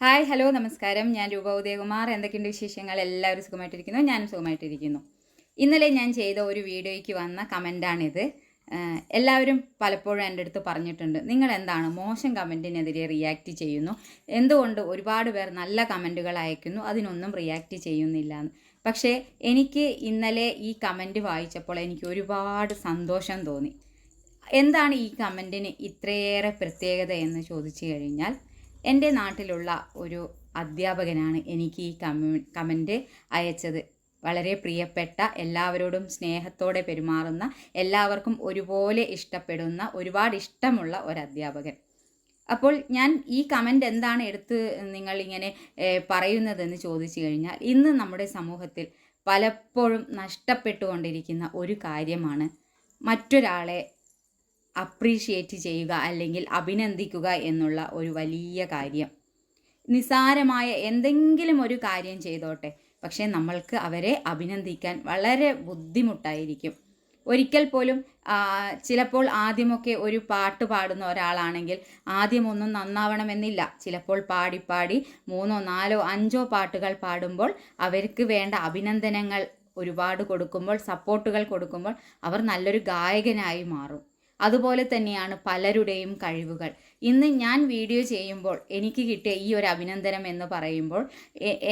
Hi hello നമസ്കാരം. ഞാൻ രൂപ ഉദയകുമാർ. എന്തൊക്കെയുണ്ട് വിശേഷങ്ങൾ? എല്ലാവരും സുഖമായിട്ടിരിക്കുന്നു? ഞാനും സുഖമായിട്ടിരിക്കുന്നു. ഇന്നലെ ഞാൻ ചെയ്ത ഒരു വീഡിയോയ്ക്ക് വന്ന കമന്റാണിത് എല്ലാവരും പലപ്പോഴും എന്റെ അടുത്ത് പറഞ്ഞിട്ടുണ്ട് നിങ്ങൾ എന്താണ് മോശം കമന്റിനെതിരെ റിയാക്റ്റ് ചെയ്യുന്നു? എന്തുകൊണ്ട് ഒരുപാട് പേർ നല്ല കമന്റുകൾ അയക്കുന്നു അതിനൊന്നും റിയാക്റ്റ് ചെയ്യുന്നില്ല എന്ന് പക്ഷേ എനിക്ക് ഇന്നലെ ഈ കമന്റ് വായിച്ചപ്പോൾ എനിക്ക് ഒരുപാട് സന്തോഷം തോന്നി. എന്താണ് ഈ കമന്റിന് ഇത്രയേറെ പ്രത്യേകത എന്ന് ചോദിച്ചു കഴിഞ്ഞാൽ എന്റെ നാട്ടിലുള്ള ഒരു അധ്യാപകനാണ് എനിക്ക് ഈ കമ കമന്റ് അയച്ചത്. വളരെ പ്രിയപ്പെട്ട എല്ലാവരോടും സ്നേഹത്തോടെ പെരുമാറുന്ന എല്ലാവർക്കും ഒരുപോലെ ഇഷ്ടപ്പെടുന്ന ഒരുപാട് ഇഷ്ടമുള്ള ഒരു അധ്യാപകൻ. അപ്പോൾ ഞാൻ ഈ കമന്റ് എന്താണ് എടുത്ത് നിങ്ങളിങ്ങനെ പറയുന്നതെന്ന് ചോദിച്ചു കഴിഞ്ഞാൽ ഇന്ന് നമ്മുടെ സമൂഹത്തിൽ പലപ്പോഴും നഷ്ടപ്പെട്ടുകൊണ്ടിരിക്കുന്ന ഒരു കാര്യമാണ് മറ്റൊരാളെ അപ്രീഷിയേറ്റ് ചെയ്യുക അല്ലെങ്കിൽ അഭിനന്ദിക്കുക എന്നുള്ള ഒരു വലിയ കാര്യം. നിസാരമായ എന്തെങ്കിലും ഒരു കാര്യം ചെയ്തോട്ടെ. പക്ഷേ നമ്മൾക്ക് അവരെ അഭിനന്ദിക്കാൻ വളരെ ബുദ്ധിമുട്ടായിരിക്കും. ഒരിക്കൽ പോലും ചിലപ്പോൾ ആദ്യമൊക്കെ ഒരു പാട്ട് പാടുന്ന ഒരാളാണെങ്കിൽ ആദ്യമൊന്നും നന്നാവണമെന്നില്ല. ചിലപ്പോൾ പാടി പാടി മൂന്നോ നാലോ അഞ്ചോ പാട്ടുകൾ പാടുമ്പോൾ അവർക്ക് വേണ്ട അഭിനന്ദനങ്ങൾ ഒരുപാട് കൊടുക്കുമ്പോൾ സപ്പോർട്ടുകൾ കൊടുക്കുമ്പോൾ അവർ നല്ലൊരു ഗായകനായി മാറും. അതുപോലെ തന്നെയാണ് പലരുടെയും കഴിവുകൾ. ഇന്ന് ഞാൻ വീഡിയോ ചെയ്യുമ്പോൾ എനിക്ക് കിട്ടിയ ഈ ഒരു അഭിനന്ദനം എന്ന് പറയുമ്പോൾ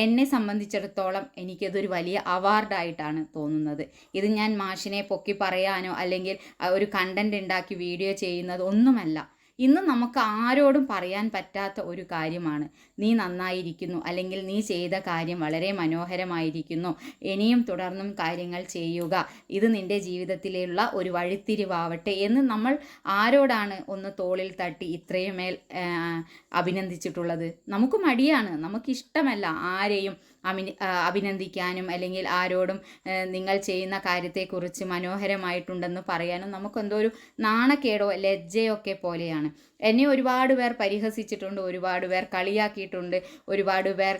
എന്നെ സംബന്ധിച്ചിടത്തോളം എനിക്കതൊരു വലിയ അവാർഡായിട്ടാണ് തോന്നുന്നത്. ഇത് ഞാൻ മാഷിനെ പൊക്കി പറയാനോ അല്ലെങ്കിൽ ഒരു കണ്ടന്റ് ഉണ്ടാക്കി വീഡിയോ ചെയ്യുന്നത് ഒന്നുമല്ല. ഇന്ന് നമുക്ക് ആരോടും പറയാൻ പറ്റാത്ത ഒരു കാര്യമാണ്. നീ നന്നായിരിക്കുന്നു അല്ലെങ്കിൽ നീ ചെയ്ത കാര്യം വളരെ മനോഹരമായിരിക്കുന്നു. ഇനിയും തുടർന്നും കാര്യങ്ങൾ ചെയ്യുക. ഇത് നിന്റെ ജീവിതത്തിലുള്ള ഒരു വഴിത്തിരിവാവട്ടെ എന്ന് നമ്മൾ ആരോടാണ് ഒന്ന് തോളിൽ തട്ടി ഇത്രയുമേൽ മേൽ അഭിനന്ദിച്ചിട്ടുള്ളത്? നമുക്ക് മടിയാണ്. നമുക്കിഷ്ടമല്ല ആരെയും അഭിന അഭിനന്ദിക്കാനും അല്ലെങ്കിൽ ആരോടും നിങ്ങൾ ചെയ്യുന്ന കാര്യത്തെക്കുറിച്ച് മനോഹരമായിട്ടുണ്ടെന്ന് പറയാനും നമുക്കെന്തോ ഒരു നാണക്കേടോ ലജ്ജയോ ഒക്കെ പോലെയാണ്. എന്നെ ഒരുപാട് പേർ പരിഹസിച്ചിട്ടുണ്ട് ഒരുപാട് പേർ കളിയാക്കിയിട്ടുണ്ട് ഒരുപാട് പേർ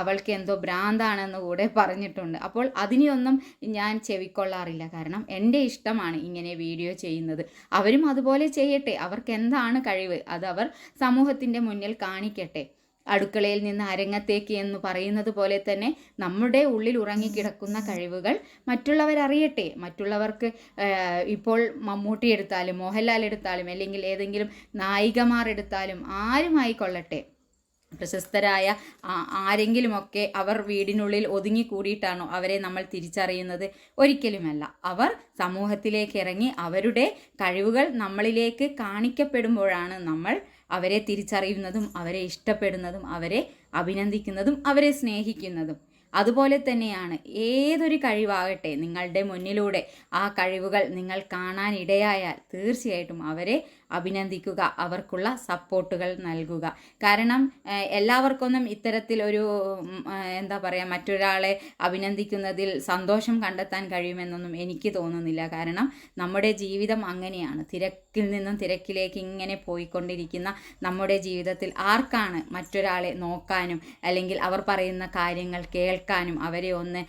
അവൾക്ക് എന്തോ ഭ്രാന്താണെന്ന് കൂടെ പറഞ്ഞിട്ടുണ്ട്. അപ്പോൾ അതിനെയൊന്നും ഞാൻ ചെവിക്കൊള്ളാറില്ല. കാരണം എന്റെ ഇഷ്ടമാണ് ഇങ്ങനെ വീഡിയോ ചെയ്യുന്നത്. അവരും അതുപോലെ ചെയ്യട്ടെ. അവർക്ക് എന്താണ് കഴിവ്? അത് അവർ സമൂഹത്തിന്റെ മുന്നിൽ കാണിക്കട്ടെ. അടുക്കളയിൽ നിന്ന് അരങ്ങത്തേക്ക് എന്ന് പറയുന്നത് പോലെ തന്നെ നമ്മുടെ ഉള്ളിൽ ഉറങ്ങിക്കിടക്കുന്ന കഴിവുകൾ മറ്റുള്ളവർ അറിയട്ടെ മറ്റുള്ളവർക്ക് ഇപ്പോൾ മമ്മൂട്ടി എടുത്താലും മോഹൻലാൽ എടുത്താലും അല്ലെങ്കിൽ ഏതെങ്കിലും നായികമാർ എടുത്താലും ആരുമായിക്കൊള്ളട്ടെ. പ്രശസ്തരായ ആരെങ്കിലുമൊക്കെ അവർ വീടിനുള്ളിൽ ഒതുങ്ങിക്കൂടിയിട്ടാണോ അവരെ നമ്മൾ തിരിച്ചറിയുന്നത്? ഒരിക്കലുമല്ല. അവർ സമൂഹത്തിലേക്ക് ഇറങ്ങി അവരുടെ കഴിവുകൾ നമ്മളിലേക്ക് കാണിക്കപ്പെടുമ്പോഴാണ് നമ്മൾ അവരെ തിരിച്ചറിയുന്നതും അവരെ ഇഷ്ടപ്പെടുന്നതും അവരെ അഭിനന്ദിക്കുന്നതും അവരെ സ്നേഹിക്കുന്നതും. അതുപോലെ തന്നെയാണ് ഏതൊരു കഴിവാകട്ടെ നിങ്ങളുടെ മുന്നിലൂടെ ആ കഴിവുകൾ നിങ്ങൾ കാണാനിടയായാൽ തീർച്ചയായിട്ടും അവരെ അഭിനന്ദിക്കുക അവർക്കുള്ള സപ്പോർട്ടുകൾ നൽകുക. കാരണം എല്ലാവർക്കൊന്നും ഇത്തരത്തിൽ ഒരു എന്താ പറയുക മറ്റൊരാളെ അഭിനന്ദിക്കുന്നതിൽ സന്തോഷം കണ്ടെത്താൻ കഴിയുമെന്നൊന്നും എനിക്ക് തോന്നുന്നില്ല. കാരണം നമ്മുടെ ജീവിതം അങ്ങനെയാണ്. തിരക്കിൽ നിന്നും തിരക്കിലേക്ക് ഇങ്ങനെ പോയിക്കൊണ്ടിരിക്കുന്ന നമ്മുടെ ജീവിതത്തിൽ ആർക്കാണ് മറ്റൊരാളെ നോക്കാനും അല്ലെങ്കിൽ അവർ പറയുന്ന കാര്യങ്ങൾ കേൾക്കാനും അവരെ ഒന്ന്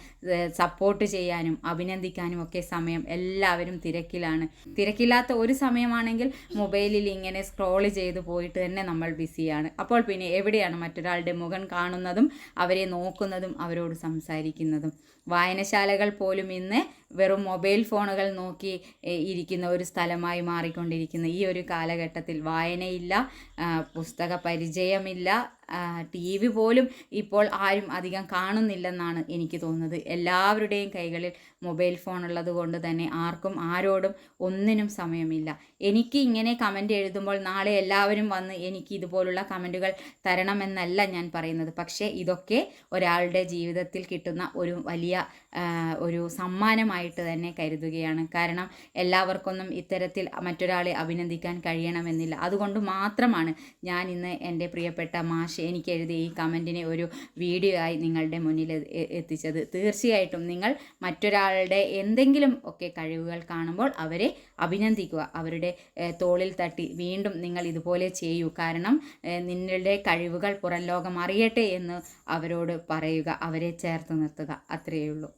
സപ്പോർട്ട് ചെയ്യാനും അഭിനന്ദിക്കാനും ഒക്കെ സമയം എല്ലാവരും തിരക്കിലാണ്. തിരക്കില്ലാത്ത ഒരു സമയമാണെങ്കിൽ മൊബൈലിൽ ഇങ്ങനെ സ്ക്രോൾ ചെയ്ത് പോയിട്ട് തന്നെ നമ്മൾ ബിസിയാണ് അപ്പോൾ പിന്നെ എവിടെയാണ് മറ്റൊരാളുടെ മുഖം കാണുന്നതും അവരെ നോക്കുന്നതും അവരോട് സംസാരിക്കുന്നതും. വായനശാലകൾ പോലും ഇന്ന് വെറും മൊബൈൽ ഫോണുകൾ നോക്കി ഇരിക്കുന്ന ഒരു സ്ഥലമായി മാറിക്കൊണ്ടിരിക്കുന്ന. ഈ ഒരു കാലഘട്ടത്തിൽ വായനയില്ല പുസ്തക പരിചയമില്ല ടി വി പോലും ഇപ്പോൾ ആരും അധികം കാണുന്നില്ലെന്നാണ് എനിക്ക് തോന്നുന്നത്. എല്ലാവരുടെയും കൈകളിൽ മൊബൈൽ ഫോൺ ഉള്ളത് കൊണ്ട് തന്നെ ആർക്കും ആരോടും ഒന്നിനും സമയമില്ല. എനിക്ക് ഇങ്ങനെ കമന്റ് എഴുതുമ്പോൾ നാളെ എല്ലാവരും വന്ന് എനിക്ക് ഇതുപോലുള്ള കമന്റുകൾ തരണമെന്നല്ല ഞാൻ പറയുന്നത്. പക്ഷേ ഇതൊക്കെ ഒരാളുടെ ജീവിതത്തിൽ കിട്ടുന്ന ഒരു വലിയ ഒരു ഒരു സമ്മാനമായിട്ട് തന്നെ കരുതുകയാണ്. കാരണം എല്ലാവർക്കൊന്നും ഇത്തരത്തിൽ മറ്റൊരാളെ അഭിനന്ദിക്കാൻ കഴിയണമെന്നില്ല. അതുകൊണ്ട് മാത്രമാണ് ഞാൻ ഇന്ന് എന്റെ പ്രിയപ്പെട്ട മാഷ് എനിക്ക് എഴുതിയ ഈ കമന്റിനെ ഒരു വീഡിയോ ആയി നിങ്ങളുടെ മുന്നിൽ എത്തിച്ചത്. തീർച്ചയായിട്ടും നിങ്ങൾ മറ്റൊരാളുടെ എന്തെങ്കിലും ഒക്കെ കഴിവുകൾ കാണുമ്പോൾ അവരെ അഭിനന്ദിക്കുക. അവരുടെ തോളിൽ തട്ടി വീണ്ടും നിങ്ങൾ ഇതുപോലെ ചെയ്യൂ. കാരണം നിങ്ങളുടെ കഴിവുകൾ പുറം ലോകം അറിയട്ടെ എന്ന് അവരോട് പറയുക. അവരെ ചേർത്ത് നിർത്തുക. അത്രയേ ഉള്ളൂ.